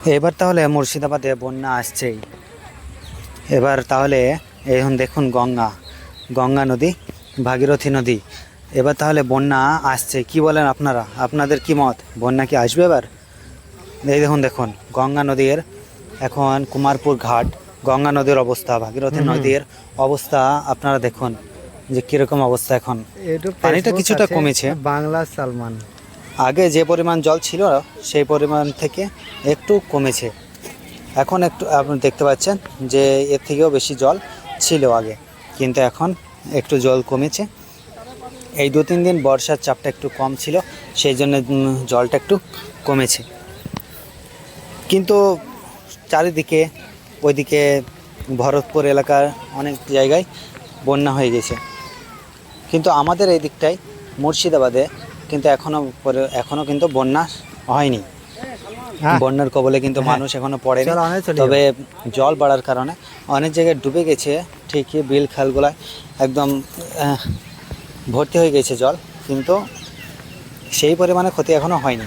এবার তাহলে মুর্শিদাবাদে বন্যা আসছেই। এবার তাহলে এখন দেখুন গঙ্গা গঙ্গা নদী ভাগীরথী নদী। এবার তাহলে বন্যা আসছে কি বলেন আপনারা? আপনাদের কি মত? বন্যা কি আসবে এবার? এই দেখুন দেখুন গঙ্গা নদীর এখন কুমারপুর ঘাট গঙ্গা নদীর অবস্থা ভাগীরথী নদীর অবস্থা আপনারা দেখুন যে কীরকম অবস্থা এখন। পানিটা কিছুটা কমেছে। বাংলা সালমান। আগে যে পরিমাণ জল ছিল সেই পরিমাণ থেকে একটু কমেছে। এখন একটু আপনি দেখতে পাচ্ছেন যে এর থেকেও বেশি জল ছিল আগে, কিন্তু এখন একটু জল কমেছে। এই দু তিন দিন বর্ষার চাপটা একটু কম ছিল, সেই জন্য জলটা একটু কমেছে। কিন্তু চারিদিকে, ওইদিকে ভরতপুর এলাকার অনেক জায়গায় বন্যা হয়ে গেছে। কিন্তু আমাদের এই দিকটায় মুর্শিদাবাদে কিন্তু এখনও এখনও কিন্তু বন্যা হয়নি হ্যাঁ। বন্যার কবলে কিন্তু হ্যাঁ। মানুষ এখনও পড়ে তবে জল বাড়ার কারণে অনেক জায়গায় ডুবে গেছে ঠিকই বিল খালগুলা একদম ভর্তি হয়ে গেছে জল কিন্তু সেই পরিমাণে ক্ষতি এখনও হয়নি